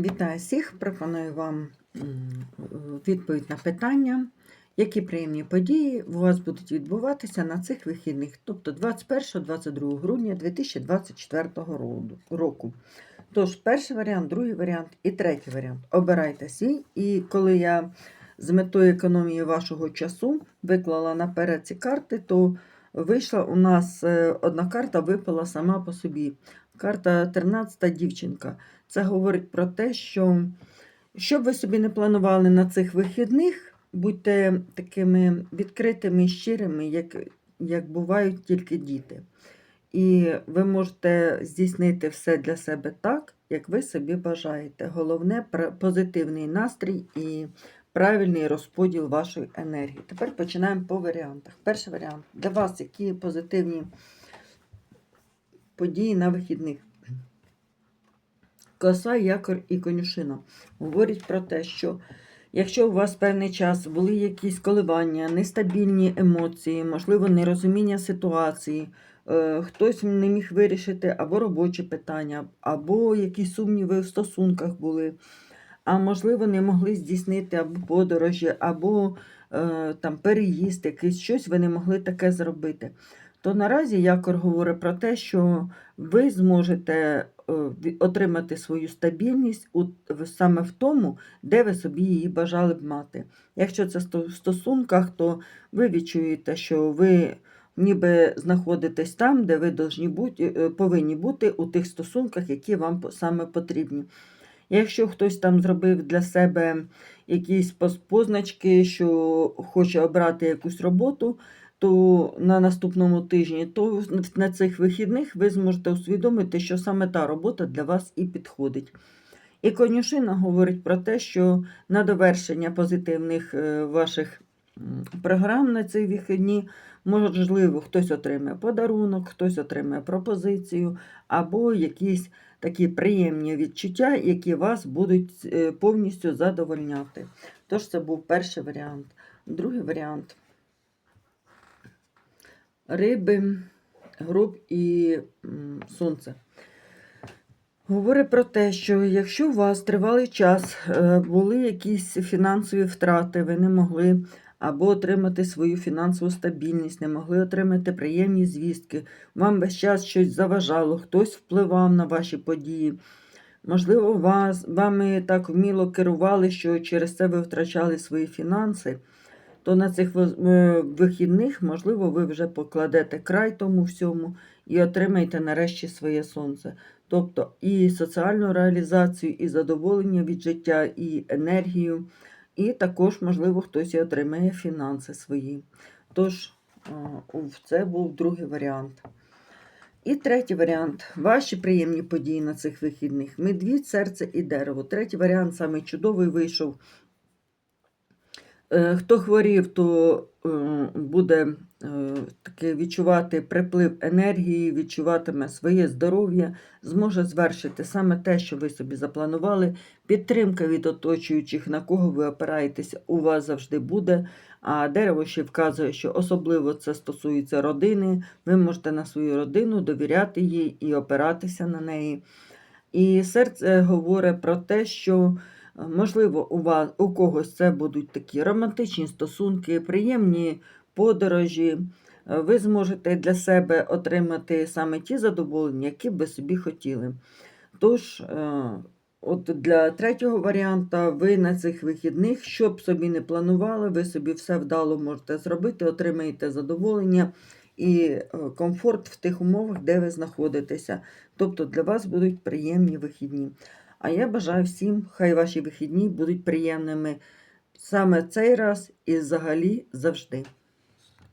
Вітаю всіх! Пропоную вам відповідь на питання, які приємні події у вас будуть відбуватися на цих вихідних, тобто 21-22 грудня 2024 року. Тож, перший варіант, другий варіант і третій варіант. Обирайте свій. І коли я з метою економії вашого часу виклала наперед ці карти, то вийшла у нас е, одна карта випала сама по собі. Карта 13 дівчинка. Це говорить про те, що що б ви собі не планували на цих вихідних, будьте такими відкритими щирими, як, як бувають тільки діти. І ви можете здійснити все для себе так, як ви собі бажаєте. Головне позитивний настрій і правильний розподіл вашої енергії. Тепер починаємо по варіантах. Перший варіант для вас, які позитивні події на вихідних. Коса, якор і конюшина говорять про те, що якщо у вас певний час були якісь коливання, нестабільні емоції, можливо, нерозуміння ситуації, е, хтось не міг вирішити або робочі питання, або якісь сумніви в стосунках були, а можливо, не могли здійснити або подорожі, або е, там переїзд, якийсь щось ви не могли таке зробити. То наразі якор говорить про те, що ви зможете е, отримати свою стабільність саме в тому, де ви собі її бажали б мати. Якщо це в стосунках, то ви відчуєте, що ви ніби знаходитесь там, де ви бути, е, повинні бути у тих стосунках, які вам саме потрібні. Якщо хтось там зробив для себе якісь позначки, що хоче обрати якусь роботу, то на наступному тижні, то на цих вихідних ви зможете усвідомити, що саме та робота для вас і підходить. І конюшина говорить про те, що на довершення позитивних е, ваших програм на ці вихідні, можливо, хтось отримає подарунок, хтось отримає пропозицію, або якісь такі приємні відчуття, які вас будуть е, повністю задовольняти. Тож це був перший варіант. Другий варіант риби, гроб і сонце. Говорить про те, що якщо у вас тривалий час е, були якісь фінансові втрати, ви не могли або отримати свою фінансову стабільність, не могли отримати приємні звістки, вам весь час щось заважало, хтось впливав на ваші події. Можливо, вас, вами так вміло керували, що через це ви втрачали свої фінанси, то на цих е, вихідних, можливо, ви вже покладете край тому всьому і отримаєте нарешті своє сонце. Тобто і соціальну реалізацію, і задоволення від життя, і енергію, і також, можливо, хтось і отримає фінанси свої. Тож, це був другий варіант. І третій варіант. Ваші приємні події на цих вихідних. Медвідь, серце і дерево. Третій варіант самий чудовий вийшов. Е, Хто хворів, то е, буде е, таки відчувати приплив енергії, відчуватиме своє здоров'я, зможе звершити саме те, що ви собі запланували. Підтримка від оточуючих, на кого ви опираєтеся, у вас завжди буде. А дерево ще вказує, що особливо це стосується родини. Ви можете на свою родину довіряти їй і опиратися на неї. І серце говорить про те, що можливо у вас у когось це будуть такі романтичні стосунки, приємні подорожі. Е, Ви зможете для себе отримати саме ті задоволення, які б собі хотіли. Тож, е, от для третього варіанта, ви на цих вихідних, що б собі не планували, ви собі все вдало можете зробити, отримаєте задоволення і е, комфорт в тих умовах, де ви знаходитеся. Тобто для вас будуть приємні вихідні. А я бажаю всім, хай ваші вихідні будуть приємними саме цей раз і взагалі завжди.